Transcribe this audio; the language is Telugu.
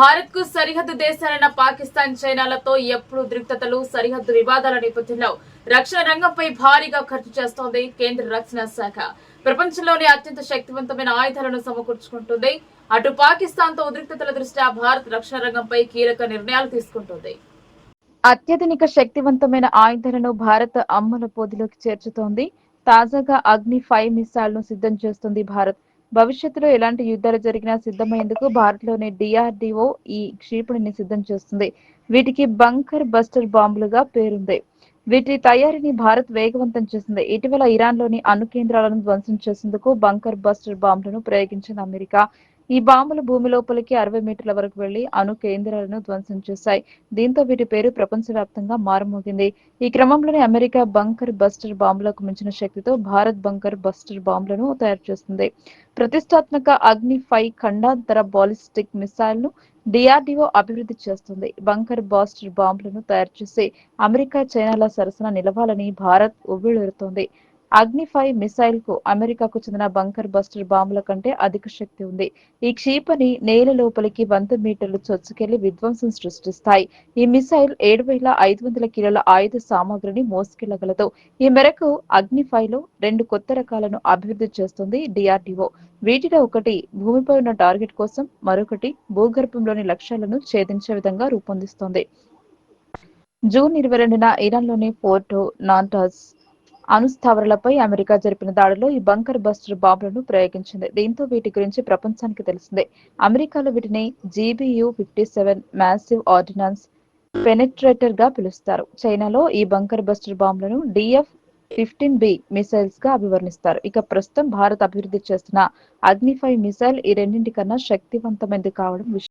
భారత్కు సరిహద్దు దేశాలైన పాకిస్తాన్ చైనాలతో ఎప్పుడు ఉద్రిక్తతలు సరిహద్దు వివాదాల నేపథ్యంలో రక్షణ రంగంపై భారీగా ఖర్చు చేస్తోంది కేంద్ర రక్షణ శాఖ. ప్రపంచంలోని అత్యంత శక్తివంతమైన ఆయుధాలను సమకూర్చుకుంటుంది. అటు పాకిస్తాన్తో ఉద్రిక్తతల దృష్ట్యా భారత్ రక్షణ రంగంపై కీలక నిర్ణయాలు తీసుకుంటుంది. అత్యధిక శక్తివంతమైన ఆయుధాలను భారత్ అమ్మల పోదిలోకి చేర్చుతోంది. తాజాగా అగ్ని ఫైవ్ మిసైల్ను సిద్ధం చేస్తుంది భారత్. భవిష్యత్తులో ఎలాంటి యుద్ధాలు జరిగినా సిద్ధమయ్యేందుకు భారత్లోని డిఆర్డిఓ ఈ క్షిపణిని సిద్ధం చేస్తుంది. వీటికి బంకర్ బస్టర్ బాంబులుగా పేరుంది. వీటి తయారీని భారత్ వేగవంతం చేసింది. ఇటీవల ఇరాన్లోని అణు కేంద్రాలను ధ్వంసం చేసేందుకు బంకర్ బస్టర్ బాంబులను ప్రయోగించిన అమెరికా. ఈ బాంబులు భూమి లోపలికి అరవై మీటర్ల వరకు వెళ్ళి అణు కేంద్రాలను ధ్వంసం చేశాయి. దీంతో వీటి పేరు ప్రపంచవ్యాప్తంగా మారుమోగింది. ఈ క్రమంలోనే అమెరికా బంకర్ బస్టర్ బాంబులకు మించిన శక్తితో భారత్ బంకర్ బస్టర్ బాంబులను తయారు చేస్తుంది. ప్రతిష్టాత్మక అగ్ని ఫై ఖండాంతర బాలిస్టిక్ మిసైల్ను డిఆర్డిఓ అభివృద్ధి చేస్తుంది. బంకర్ బాస్టర్ బాంబులను తయారు చేసి అమెరికా చైనాల సరసన నిలవాలని భారత్ ఉవ్విళూరుతోంది అగ్ని ఫైవ్ మిసైల్కు అమెరికాకు చెందిన బంకర్ బస్టర్ బాంబుల కంటే అధిక శక్తి ఉంది. ఈ క్షిపణి నేల లోపలికి వంద మీటర్లు చొచ్చుకెళ్ళి విధ్వంసం సృష్టిస్తాయి. ఈ మిసైల్ ఏడు వేల ఐదు వందల కిలోల ఆయుధ సామాగ్రిని మోసుకెళ్ళగలదు. ఈ మేరకు అగ్ని ఫైవ్ రెండు కొత్త రకాలను అభివృద్ధి చేస్తుంది డిఆర్డిఓ. వీటిలో ఒకటి భూమిపై ఉన్న టార్గెట్ కోసం మరొకటి భూగర్భంలోని లక్ష్యాలను ఛేదించే విధంగా రూపొందిస్తోంది. జూన్ ఇరవై రెండున ఇరాన్లోని పోర్టో నాంటాస్ అణుస్థావరాలపై అమెరికా జరిపిన దాడిలో ఈ బంకర్ బస్టర్ బాంబులను ప్రయోగించింది. దీంతో వీటి గురించి ప్రపంచానికి తెలిసిందే. అమెరికాలో వీటిని GBU fifty seven massive ordnance పెనెట్రేటర్గా పిలుస్తారు. చైనాలో ఈ బంకర్ బస్టర్ బాంబులను డిఎఫ్ ఫిఫ్టీన్ బి మిసైల్స్గా అభివర్ణిస్తారు. ఇక ప్రస్తుతం భారత్ అభివృద్ధి చేస్తున్న అగ్ని ఫైవ్ మిసైల్ ఈ రెండింటి కన్నా శక్తివంతమైనది కావడం విషయం